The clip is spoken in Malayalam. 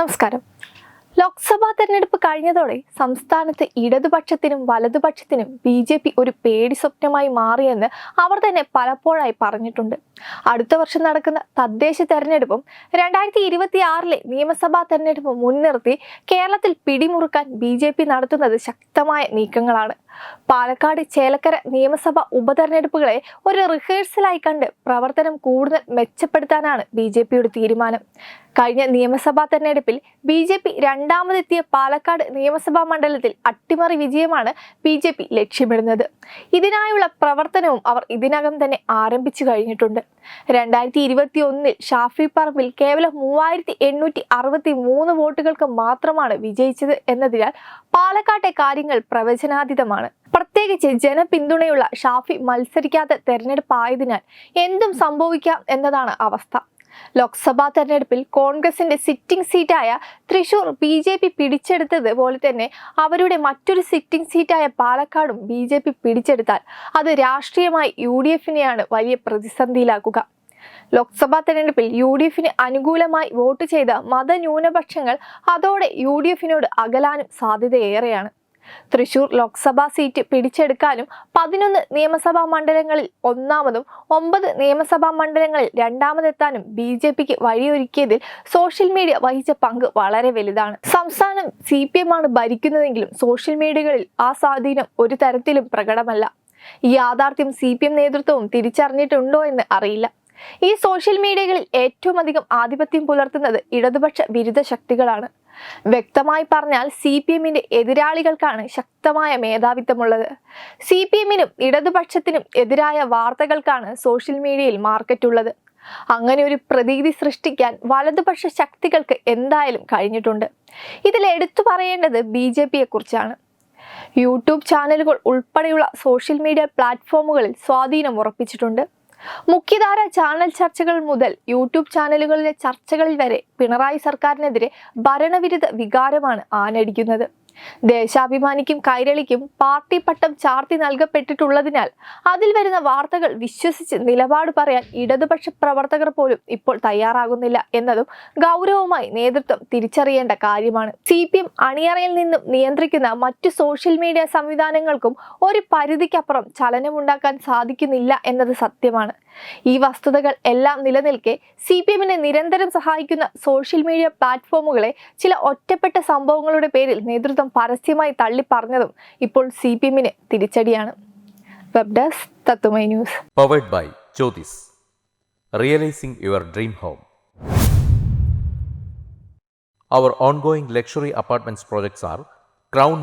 നമസ്കാരം. ലോക്സഭാ തെരഞ്ഞെടുപ്പ് കഴിഞ്ഞതോടെ സംസ്ഥാനത്ത് ഇടതുപക്ഷത്തിനും വലതുപക്ഷത്തിനും ബി ജെ പി ഒരു പേടി സ്വപ്നമായി മാറിയെന്ന് അവർ തന്നെ പലപ്പോഴായി പറഞ്ഞിട്ടുണ്ട്. അടുത്ത വർഷം നടക്കുന്ന തദ്ദേശ തെരഞ്ഞെടുപ്പും രണ്ടായിരത്തി ഇരുപത്തി ആറിലെ നിയമസഭാ തെരഞ്ഞെടുപ്പ് മുൻനിർത്തി കേരളത്തിൽ പിടിമുറുക്കാൻ ബി ജെ പി നടത്തുന്നത് ശക്തമായ നീക്കങ്ങളാണ്. പാലക്കാട് ചേലക്കര നിയമസഭാ ഉപതെരഞ്ഞെടുപ്പുകളെ ഒരു റിഹേഴ്സലായി കണ്ട് പ്രവർത്തനം കൂടുതൽ മെച്ചപ്പെടുത്താനാണ് ബി ജെ പിയുടെ തീരുമാനം. കഴിഞ്ഞ നിയമസഭാ തെരഞ്ഞെടുപ്പിൽ ബി ജെ പി രണ്ടാമതെത്തിയ പാലക്കാട് നിയമസഭാ മണ്ഡലത്തിൽ അട്ടിമറി വിജയമാണ് ബി ജെ പി ലക്ഷ്യമിടുന്നത്. ഇതിനായുള്ള പ്രവർത്തനവും അവർ ഇതിനകം തന്നെ ആരംഭിച്ചു കഴിഞ്ഞിട്ടുണ്ട്. രണ്ടായിരത്തി ഇരുപത്തി ഒന്നിൽ ഷാഫി പറമ്പിൽ കേവലം മൂവായിരത്തി എണ്ണൂറ്റി അറുപത്തി മൂന്ന് വോട്ടുകൾക്ക് മാത്രമാണ് വിജയിച്ചത് എന്നതിനാൽ പാലക്കാട്ടെ കാര്യങ്ങൾ പ്രവചനാതീതമാണ്. പ്രത്യേകിച്ച് ജനപിന്തുണയുള്ള ഷാഫി മത്സരിക്കാത്ത തെരഞ്ഞെടുപ്പായതിനാൽ എന്തും സംഭവിക്കാം എന്നതാണ് അവസ്ഥ. ലോക്സഭാ തെരഞ്ഞെടുപ്പിൽ കോൺഗ്രസിന്റെ സിറ്റിംഗ് സീറ്റായ തൃശൂർ ബി ജെ പി പിടിച്ചെടുത്തത് പോലെ തന്നെ അവരുടെ മറ്റൊരു സിറ്റിംഗ് സീറ്റായ പാലക്കാടും ബി ജെ പി പിടിച്ചെടുത്താൽ അത് രാഷ്ട്രീയമായി യു ഡി എഫിനെയാണ് വലിയ പ്രതിസന്ധിയിലാക്കുക. ലോക്സഭാ തെരഞ്ഞെടുപ്പിൽ യു ഡി എഫിന് അനുകൂലമായി വോട്ട് ചെയ്ത മതന്യൂനപക്ഷങ്ങൾ അതോടെ യു ഡി എഫിനോട് അകലാനും സാധ്യതയേറെയാണ്. തൃശൂർ ലോക്സഭാ സീറ്റ് പിടിച്ചെടുക്കാനും പതിനൊന്ന് നിയമസഭാ മണ്ഡലങ്ങളിൽ ഒന്നാമതും ഒമ്പത് നിയമസഭാ മണ്ഡലങ്ങളിൽ രണ്ടാമതെത്താനും ബി ജെ പിക്ക് വഴിയൊരുക്കിയതിൽ സോഷ്യൽ മീഡിയ വഹിച്ച പങ്ക് വളരെ വലുതാണ്. സംസ്ഥാനം സി പി എം ആണ് ഭരിക്കുന്നതെങ്കിലും സോഷ്യൽ മീഡിയകളിൽ ആ സ്വാധീനം ഒരു തരത്തിലും പ്രകടമല്ല. ഈ യാഥാർത്ഥ്യം സി പി എം നേതൃത്വവും തിരിച്ചറിഞ്ഞിട്ടുണ്ടോ എന്ന് അറിയില്ല. ഈ സോഷ്യൽ മീഡിയകളിൽ ഏറ്റവും അധികം ആധിപത്യം പുലർത്തുന്നത് ഇടതുപക്ഷ വിരുദ്ധ ശക്തികളാണ്. വ്യക്തമായി പറഞ്ഞാൽ സി പി എമ്മിന്റെ എതിരാളികൾക്കാണ് ശക്തമായ മേധാവിത്വമുള്ളത്. സി പി എമ്മിനും ഇടതുപക്ഷത്തിനും എതിരായ വാർത്തകൾക്കാണ് സോഷ്യൽ മീഡിയയിൽ മാർക്കറ്റുള്ളത്. അങ്ങനെ ഒരു പ്രതീതി സൃഷ്ടിക്കാൻ വലതുപക്ഷ ശക്തികൾക്ക് എന്തായാലും കഴിഞ്ഞിട്ടുണ്ട്. ഇതിൽ എടുത്തു പറയേണ്ടത് ബി ജെ പിയെ കുറിച്ചാണ് യൂട്യൂബ് ചാനലുകൾ ഉൾപ്പെടെയുള്ള സോഷ്യൽ മീഡിയ പ്ലാറ്റ്ഫോമുകളിൽ സ്വാധീനം ഉറപ്പിച്ചിട്ടുണ്ട്. മുഖ്യധാര ചാനൽ ചർച്ചകൾ മുതൽ യൂട്യൂബ് ചാനലുകളിലെ ചർച്ചകളിൽ വരെ പിണറായി സർക്കാരിനെതിരെ ഭരണവിരുദ്ധ വികാരമാണ് ആനടിക്കുന്നത് ദേശാഭിമാനിക്കും കൈരളിക്കും പാർട്ടി പട്ടം ചാർത്തി നൽകപ്പെട്ടിട്ടുള്ളതിനാൽ അതിൽ വരുന്ന വാർത്തകൾ വിശ്വസിച്ച് നിലപാട് പറയാൻ ഇടതുപക്ഷ പ്രവർത്തകർ പോലും ഇപ്പോൾ തയ്യാറാകുന്നില്ല എന്നതും ഗൗരവമായി നേതൃത്വം തിരിച്ചറിയേണ്ട കാര്യമാണ്. സി പി എം അണിയറയിൽ നിന്നും നിയന്ത്രിക്കുന്ന മറ്റു സോഷ്യൽ മീഡിയ സംവിധാനങ്ങൾക്കും ഒരു പരിധിക്കപ്പുറം ചലനമുണ്ടാക്കാൻ സാധിക്കുന്നില്ല എന്നത് സത്യമാണ്. ഈ വസ്തുതകൾ എല്ലാം നിലനിൽക്കെ സി പി എമ്മിനെ നിരന്തരം സഹായിക്കുന്ന സോഷ്യൽ മീഡിയ പ്ലാറ്റ്ഫോമുകളെ ചില ഒറ്റപ്പെട്ട സംഭവങ്ങളുടെ പേരിൽ നേതൃത്വം പരസ്യമായി തള്ളി പറഞ്ഞതും ഇപ്പോൾ സി പി എമ്മിന് തിരിച്ചടിയാണ്. വെബ് ഡെസ്ക് തത്തുമൈ news powered by Jyothis realising your dream home Our ongoing luxury apartments projects are Crown